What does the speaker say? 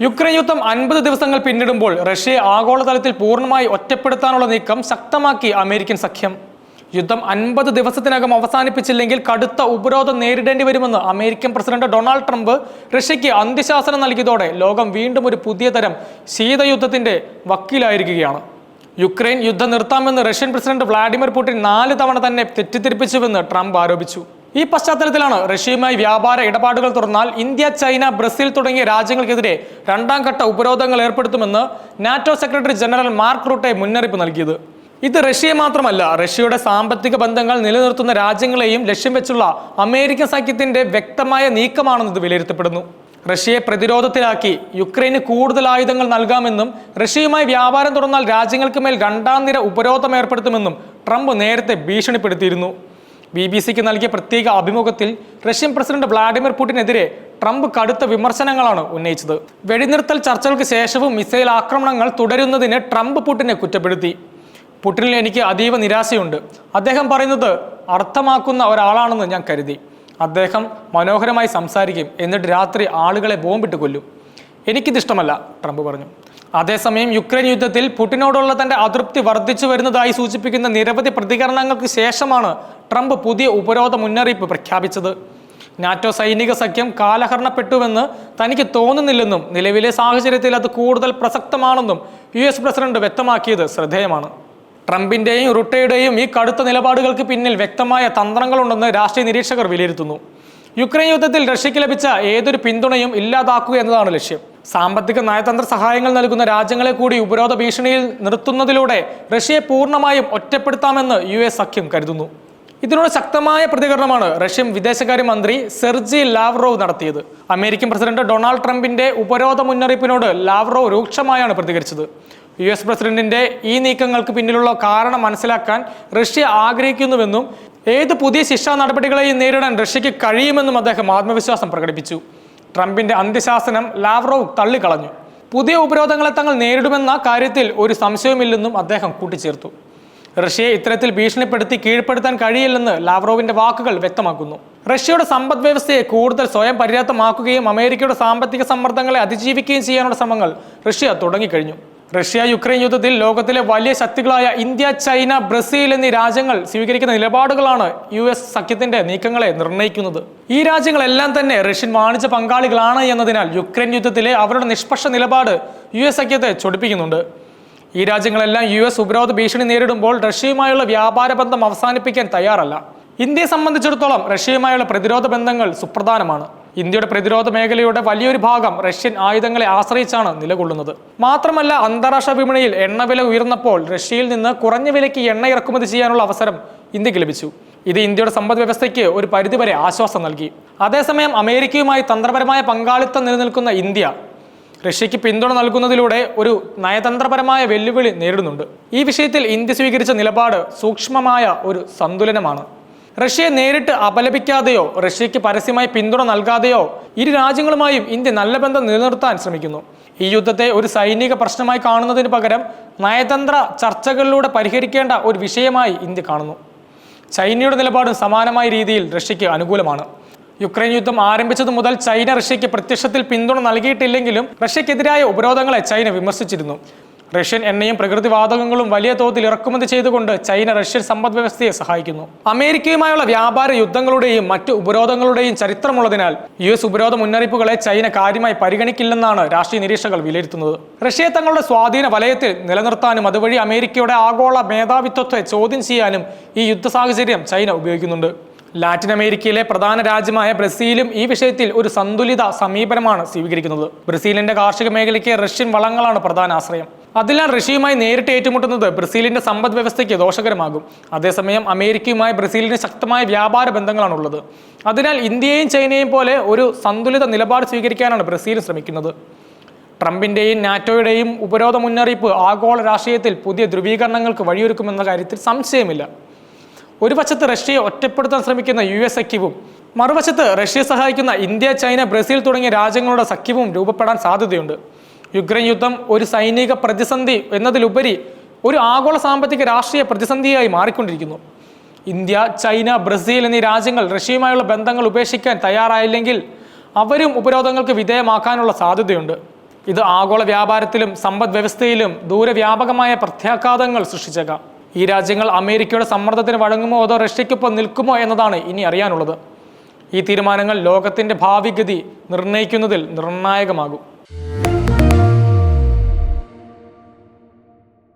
Ukraine യുദ്ധം അൻപത് ദിവസങ്ങൾ പിന്നിടുമ്പോൾ റഷ്യയെ ആഗോളതലത്തിൽ പൂർണമായി ഒറ്റപ്പെടുത്താനുള്ള നീക്കം ശക്തമാക്കി അമേരിക്കൻ സഖ്യം. യുദ്ധം അൻപത് ദിവസത്തിനകം അവസാനിപ്പിച്ചില്ലെങ്കിൽ കടുത്ത ഉപരോധം നേരിടേണ്ടി വരുമെന്ന് അമേരിക്കൻ പ്രസിഡന്റ് ഡൊണാൾഡ് ട്രംപ് റഷ്യയ്ക്ക് അന്ത്യശാസനം നൽകിയതോടെ ലോകം വീണ്ടും ഒരു പുതിയ തരം ശീതയുദ്ധത്തിന്റെ വക്കീലായിരിക്കുകയാണ്. യുക്രൈൻ യുദ്ധം നിർത്താമെന്ന് റഷ്യൻ പ്രസിഡന്റ് വ്ളാഡിമിർ പുടിൻ നാല് തവണ തന്നെ തെറ്റിദ്ധരിപ്പിച്ചുവെന്ന് ട്രംപ് ആരോപിച്ചു. ഈ പശ്ചാത്തലത്തിലാണ് റഷ്യയുമായി വ്യാപാര ഇടപാടുകൾ തുറന്നാൽ ഇന്ത്യ ചൈന ബ്രസീൽ തുടങ്ങിയ രാജ്യങ്ങൾക്കെതിരെ രണ്ടാം ഘട്ട ഉപരോധങ്ങൾ ഏർപ്പെടുത്തുമെന്ന് NATO secretary general Mark Rutte മുന്നറിയിപ്പ് നൽകിയത്. ഇത് റഷ്യയെ മാത്രമല്ല റഷ്യയുടെ സാമ്പത്തിക ബന്ധങ്ങൾ നിലനിർത്തുന്ന രാജ്യങ്ങളെയും ലക്ഷ്യം വെച്ചുള്ള അമേരിക്കൻ സഖ്യത്തിന്റെ വ്യക്തമായ നീക്കമാണെന്ന് ഇത് വിലയിരുത്തപ്പെടുന്നു. റഷ്യയെ പ്രതിരോധത്തിലാക്കി യുക്രൈന് കൂടുതൽ ആയുധങ്ങൾ നൽകാമെന്നും റഷ്യയുമായി വ്യാപാരം തുറന്നാൽ രാജ്യങ്ങൾക്ക് മേൽ രണ്ടാം നിര ഉപരോധം ഏർപ്പെടുത്തുമെന്നും ട്രംപ് നേരത്തെ ഭീഷണിപ്പെടുത്തിയിരുന്നു. ബി ബി സിക്ക് നൽകിയ പ്രത്യേക അഭിമുഖത്തിൽ റഷ്യൻ പ്രസിഡന്റ് വ്ളാഡിമിർ പുടിനെതിരെ ട്രംപ് കടുത്ത വിമർശനങ്ങളാണ് ഉന്നയിച്ചത്. വെടിനിർത്തൽ ചർച്ചകൾക്ക് ശേഷവും മിസൈൽ ആക്രമണങ്ങൾ തുടരുന്നതിന് ട്രംപ് പുടിനെ കുറ്റപ്പെടുത്തി. പുടിനിൽ എനിക്ക് അതീവ നിരാശയുണ്ട്. അദ്ദേഹം പറയുന്നത് അർത്ഥമാക്കുന്ന ഒരാളാണെന്ന് ഞാൻ കരുതി. അദ്ദേഹം മനോഹരമായി സംസാരിക്കും. എന്നിട്ട് രാത്രി ആളുകളെ ബോംബിട്ട് കൊല്ലും. എനിക്കിതിഷ്ടമല്ല ട്രംപ് പറഞ്ഞു. അതേസമയം യുക്രൈൻ യുദ്ധത്തിൽ പുടിനോടുള്ള തന്റെ അതൃപ്തി വർദ്ധിച്ചു വരുന്നതായി സൂചിപ്പിക്കുന്ന നിരവധി പ്രതികരണങ്ങൾക്ക് ശേഷമാണ് ട്രംപ് പുതിയ ഉപരോധ മുന്നറിയിപ്പ് പ്രഖ്യാപിച്ചത്. നാറ്റോ സൈനിക സഖ്യം കാലഹരണപ്പെട്ടുവെന്ന് തനിക്ക് തോന്നുന്നില്ലെന്നും നിലവിലെ സാഹചര്യത്തിൽ അത് കൂടുതൽ പ്രസക്തമാണെന്നും യു എസ് പ്രസിഡന്റ് വ്യക്തമാക്കിയത് ശ്രദ്ധേയമാണ്. ട്രംപിന്റെയും റുട്ടയുടെയും ഈ കടുത്ത നിലപാടുകൾക്ക് പിന്നിൽ വ്യക്തമായ തന്ത്രങ്ങളുണ്ടെന്ന് രാഷ്ട്രീയ നിരീക്ഷകർ വിലയിരുത്തുന്നു. യുക്രൈൻ യുദ്ധത്തിൽ റഷ്യയ്ക്ക് ലഭിച്ച ഏതൊരു പിന്തുണയും ഇല്ലാതാക്കുക എന്നതാണ് ലക്ഷ്യം. സാമ്പത്തിക നയതന്ത്ര സഹായങ്ങൾ നൽകുന്ന രാജ്യങ്ങളെ കൂടി ഉപരോധ ഭീഷണിയിൽ നിർത്തുന്നതിലൂടെ റഷ്യയെ പൂർണമായും ഒറ്റപ്പെടുത്താമെന്ന് യു എസ് സഖ്യം കരുതുന്നു. ഇതിനോട് ശക്തമായ പ്രതികരണമാണ് റഷ്യൻ വിദേശകാര്യമന്ത്രി സെർജി ലാവ്റോവ് നടത്തിയത്. അമേരിക്കൻ പ്രസിഡന്റ് ഡൊണാൾഡ് ട്രംപിന്റെ ഉപരോധ മുന്നറിയിപ്പിനോട് ലാവ്റോവ് രൂക്ഷമായാണ് പ്രതികരിച്ചത്. യു എസ് പ്രസിഡന്റിന്റെ ഈ നീക്കങ്ങൾക്ക് പിന്നിലുള്ള കാരണം മനസ്സിലാക്കാൻ റഷ്യ ആഗ്രഹിക്കുന്നുവെന്നും ഏത് പുതിയ ശിക്ഷാ നടപടികളെയും നേരിടാൻ റഷ്യയ്ക്ക് കഴിയുമെന്നും അദ്ദേഹം ആത്മവിശ്വാസം പ്രകടിപ്പിച്ചു. ട്രംപിന്റെ അന്ത്യശാസനം ലാവ്റോവ് തള്ളിക്കളഞ്ഞു. പുതിയ ഉപരോധങ്ങളെ തങ്ങൾ നേരിടുമെന്ന കാര്യത്തിൽ ഒരു സംശയവുമില്ലെന്നും അദ്ദേഹം കൂട്ടിച്ചേർത്തു. റഷ്യയെ ഇത്തരത്തിൽ ഭീഷണിപ്പെടുത്തി കീഴ്പ്പെടുത്താൻ കഴിയില്ലെന്ന് ലാവ്റോവിന്റെ വാക്കുകൾ വ്യക്തമാക്കുന്നു. റഷ്യയുടെ സമ്പദ് വ്യവസ്ഥയെ കൂടുതൽ സ്വയം പര്യാപ്തമാക്കുകയും അമേരിക്കയുടെ സാമ്പത്തിക സമ്മർദ്ദങ്ങളെ അതിജീവിക്കുകയും ചെയ്യാനുള്ള ശ്രമങ്ങൾ റഷ്യ തുടങ്ങിക്കഴിഞ്ഞു. റഷ്യ യുക്രൈൻ യുദ്ധത്തിൽ ലോകത്തിലെ വലിയ ശക്തികളായ ഇന്ത്യ ചൈന ബ്രസീൽ എന്നീ രാജ്യങ്ങൾ സ്വീകരിക്കുന്ന നിലപാടുകളാണ് യു എസ് സഖ്യത്തിന്റെ നീക്കങ്ങളെ നിർണയിക്കുന്നത്. ഈ രാജ്യങ്ങളെല്ലാം തന്നെ റഷ്യൻ വാണിജ്യ പങ്കാളികളാണ് എന്നതിനാൽ യുക്രൈൻ യുദ്ധത്തിലെ അവരുടെ നിഷ്പക്ഷ നിലപാട് യു എസ് സഖ്യത്തെ ചൊടിപ്പിക്കുന്നുണ്ട്. ഈ രാജ്യങ്ങളെല്ലാം യു എസ് ഉപരോധ ഭീഷണി നേരിടുമ്പോൾ റഷ്യയുമായുള്ള വ്യാപാര ബന്ധം അവസാനിപ്പിക്കാൻ തയ്യാറല്ല. ഇന്ത്യയെ സംബന്ധിച്ചിടത്തോളം റഷ്യയുമായുള്ള പ്രതിരോധ ബന്ധങ്ങൾ സുപ്രധാനമാണ്. ഇന്ത്യയുടെ പ്രതിരോധ മേഖലയുടെ വലിയൊരു ഭാഗം റഷ്യൻ ആയുധങ്ങളെ ആശ്രയിച്ചാണ് നിലകൊള്ളുന്നത്. മാത്രമല്ല അന്താരാഷ്ട്ര വിപണിയിൽ എണ്ണവില ഉയർന്നപ്പോൾ റഷ്യയിൽ നിന്ന് കുറഞ്ഞ വിലയ്ക്ക് എണ്ണ ഇറക്കുമതി ചെയ്യാനുള്ള അവസരം ഇന്ത്യയ്ക്ക് ലഭിച്ചു. ഇത് ഇന്ത്യയുടെ സമ്പദ് വ്യവസ്ഥയ്ക്ക് ഒരു പരിധിവരെ ആശ്വാസം നൽകി. അതേസമയം അമേരിക്കയുമായി തന്ത്രപരമായ പങ്കാളിത്തം നിലനിൽക്കുന്ന ഇന്ത്യ റഷ്യയ്ക്ക് പിന്തുണ നൽകുന്നതിലൂടെ ഒരു നയതന്ത്രപരമായ വെല്ലുവിളി നേരിടുന്നുണ്ട്. ഈ വിഷയത്തിൽ ഇന്ത്യ സ്വീകരിച്ച നിലപാട് സൂക്ഷ്മമായ ഒരു സന്തുലനമാണ്. റഷ്യയെ നേരിട്ട് അപലപിക്കാതെയോ റഷ്യയ്ക്ക് പരസ്യമായി പിന്തുണ നൽകാതെയോ ഇരു രാജ്യങ്ങളുമായും ഇന്ത്യ നല്ല ബന്ധം നിലനിർത്താൻ ശ്രമിക്കുന്നു. ഈ യുദ്ധത്തെ ഒരു സൈനിക പ്രശ്നമായി കാണുന്നതിന് പകരം നയതന്ത്ര ചർച്ചകളിലൂടെ പരിഹരിക്കേണ്ട ഒരു വിഷയമായി ഇന്ത്യ കാണുന്നു. ചൈനയുടെ നിലപാടും സമാനമായ രീതിയിൽ റഷ്യയ്ക്ക് അനുകൂലമാണ്. യുക്രൈൻ യുദ്ധം ആരംഭിച്ചതു മുതൽ ചൈന റഷ്യയ്ക്ക് പ്രത്യക്ഷത്തിൽ പിന്തുണ നൽകിയിട്ടില്ലെങ്കിലും റഷ്യക്കെതിരായ ഉപരോധങ്ങളെ ചൈന വിമർശിച്ചിരുന്നു. റഷ്യൻ എണ്ണയും പ്രകൃതിവാതകങ്ങളും വലിയ തോതിൽ ഇറക്കുമതി ചെയ്തുകൊണ്ട് ചൈന റഷ്യൻ സമ്പദ് വ്യവസ്ഥയെ സഹായിക്കുന്നു. അമേരിക്കയുമായുള്ള വ്യാപാര യുദ്ധങ്ങളുടെയും മറ്റ് ഉപരോധങ്ങളുടെയും ചരിത്രമുള്ളതിനാൽ യു എസ് ഉപരോധ മുന്നറിയിപ്പുകളെ ചൈന കാര്യമായി പരിഗണിക്കില്ലെന്നാണ് രാഷ്ട്രീയ നിരീക്ഷകർ വിലയിരുത്തുന്നത്. റഷ്യയെ തങ്ങളുടെ സ്വാധീന വലയത്തിൽ നിലനിർത്താനും അതുവഴി അമേരിക്കയുടെ ആഗോള മേധാവിത്വത്തെ ചോദ്യം ചെയ്യാനും ഈ യുദ്ധ സാഹചര്യം ചൈന ഉപയോഗിക്കുന്നുണ്ട്. ലാറ്റിൻ അമേരിക്കയിലെ പ്രധാന രാജ്യമായ ബ്രസീലും ഈ വിഷയത്തിൽ ഒരു സന്തുലിത സമീപനമാണ് സ്വീകരിക്കുന്നത്. ബ്രസീലിന്റെ കാർഷിക മേഖലയ്ക്ക് റഷ്യൻ വളങ്ങളാണ് പ്രധാന ആശ്രയം. അതിനാൽ റഷ്യയുമായി നേരിട്ട് ഏറ്റുമുട്ടുന്നത്. ബ്രസീലിന്റെ സമ്പദ് വ്യവസ്ഥയ്ക്ക് ദോഷകരമാകും. അതേസമയം അമേരിക്കയുമായി ബ്രസീലിന് ശക്തമായ വ്യാപാര ബന്ധങ്ങളാണുള്ളത്. അതിനാൽ ഇന്ത്യയും ചൈനയും പോലെ ഒരു സന്തുലിത നിലപാട് സ്വീകരിക്കാനാണ് ബ്രസീൽ ശ്രമിക്കുന്നത്. ട്രംപിന്റെയും നാറ്റോയുടെയും ഉപരോധ മുന്നറിയിപ്പ് ആഗോള രാഷ്ട്രീയത്തിൽ പുതിയ ധ്രുവീകരണങ്ങൾക്ക് വഴിയൊരുക്കുമെന്ന കാര്യത്തിൽ സംശയമില്ല. ഒരു വശത്ത് റഷ്യയെ ഒറ്റപ്പെടുത്താൻ ശ്രമിക്കുന്ന യു എസ് സഖ്യവും മറുവശത്ത് റഷ്യയെ സഹായിക്കുന്ന ഇന്ത്യ ചൈന ബ്രസീൽ തുടങ്ങിയ രാജ്യങ്ങളുടെ സഖ്യവും രൂപപ്പെടാൻ സാധ്യതയുണ്ട്. യുക്രൈൻ യുദ്ധം ഒരു സൈനിക പ്രതിസന്ധി എന്നതിലുപരി ഒരു ആഗോള സാമ്പത്തിക രാഷ്ട്രീയ പ്രതിസന്ധിയായി മാറിക്കൊണ്ടിരിക്കുന്നു. ഇന്ത്യ ചൈന ബ്രസീൽ എന്നീ രാജ്യങ്ങൾ റഷ്യയുമായുള്ള ബന്ധങ്ങൾ ഉപേക്ഷിക്കാൻ തയ്യാറായില്ലെങ്കിൽ അവരും ഉപരോധങ്ങൾക്ക് വിധേയമാക്കാനുള്ള സാധ്യതയുണ്ട്. ഇത് ആഗോള വ്യാപാരത്തിലും സമ്പദ് വ്യവസ്ഥയിലും ദൂരവ്യാപകമായ പ്രത്യാഘാതങ്ങൾ സൃഷ്ടിച്ചേക്കാം. ഈ രാജ്യങ്ങൾ അമേരിക്കയുടെ സമ്മർദ്ദത്തിന് വഴങ്ങുമോ അതോ റഷ്യയ്ക്കൊപ്പം നിൽക്കുമോ എന്നതാണ് ഇനി അറിയാനുള്ളത്. ഈ തീരുമാനങ്ങൾ ലോകത്തിന്റെ ഭാവിഗതി നിർണയിക്കുന്നതിൽ നിർണായകമാകും.